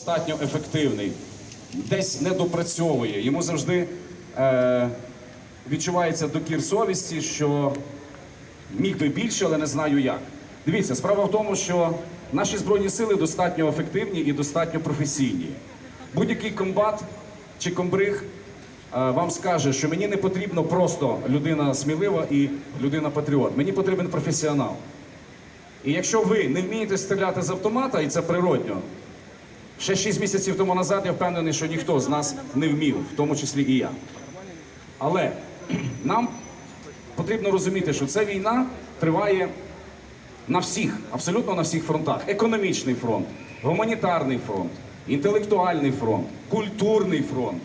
достатньо ефективний, десь не допрацьовує. Йому завжди е, відчувається докір совісті, що міг би більше, але не знаю як. Дивіться, справа в тому, що наші збройні сили достатньо ефективні і достатньо професійні. Будь-який комбат чи комбриг е, вам скаже, що мені не потрібно просто людина смілива і людина патріот. Мені потрібен професіонал. І якщо ви не вмієте стріляти з автомата, і це природньо, ще 6 місяців тому назад я впевнений, що ніхто з нас не вмів, в тому числі і я. Але нам потрібно розуміти, що ця війна триває на всіх, абсолютно на всіх фронтах. Економічний фронт, гуманітарний фронт, інтелектуальний фронт, культурний фронт,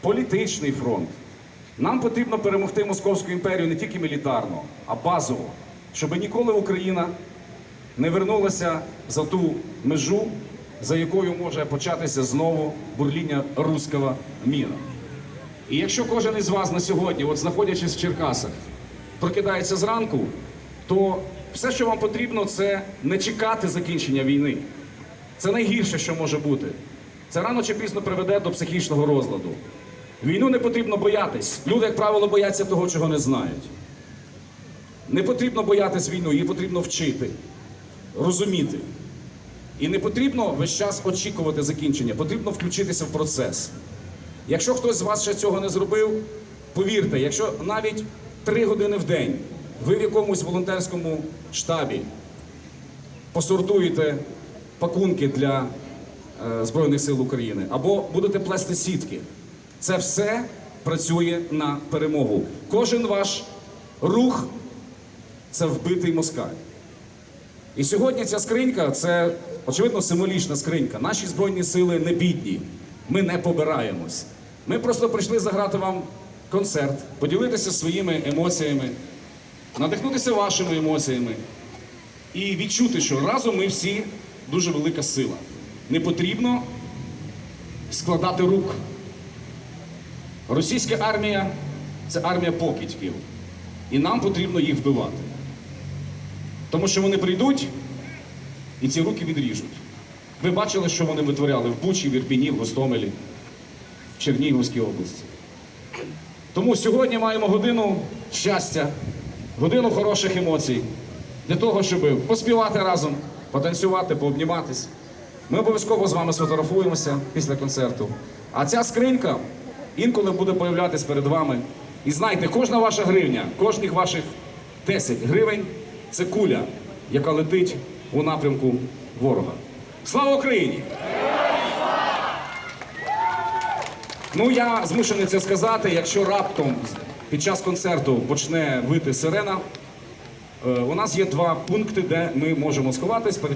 політичний фронт. Нам потрібно перемогти Московську імперію не тільки мілітарно, а базово, щоб ніколи Україна не вернулася за ту межу, за якою може початися знову бурління руського міра. І якщо кожен із вас на сьогодні, от знаходячись в Черкасах, прокидається зранку, то все, що вам потрібно, це не чекати закінчення війни. Це найгірше, що може бути. Це рано чи пізно приведе до психічного розладу. Війну не потрібно боятись. Люди, як правило, бояться того, чого не знають. Не потрібно боятись війну, її потрібно вчити, розуміти. І не потрібно весь час очікувати закінчення, потрібно включитися в процес. Якщо хтось з вас ще цього не зробив, повірте, якщо навіть три години в день ви в якомусь волонтерському штабі посортуєте пакунки для е, Збройних сил України або будете плести сітки, це все працює на перемогу. Кожен ваш рух це вбитий москаль. І сьогодні ця скринька це очевидно символічна скринька. Наші збройні сили не бідні. Ми не побираємось. Ми просто прийшли заграти вам концерт, поділитися своїми емоціями, надихнутися вашими емоціями і відчути, що разом ми всі дуже велика сила. Не потрібно складати рук. Російська армія це армія покидьків. І нам потрібно їх вбивати. Тому що вони прийдуть і ці руки відріжуть. Ви бачили, що вони витворяли в Бучі, в Ірпіні, в Гостомелі, в Чернігівській області. Тому сьогодні маємо годину щастя, годину хороших емоцій для того, щоб поспівати разом, потанцювати, пообніматись. Ми обов'язково з вами сфотографуємося після концерту. А ця скринька інколи буде появлятись перед вами. І знайте, кожна ваша гривня, кожних ваших 10 гривень це куля, яка летить у напрямку ворога. Слава Україні! Ну я змушений це сказати. Якщо раптом під час концерту почне вити сирена, е, у нас є два пункти, де ми можемо сховатись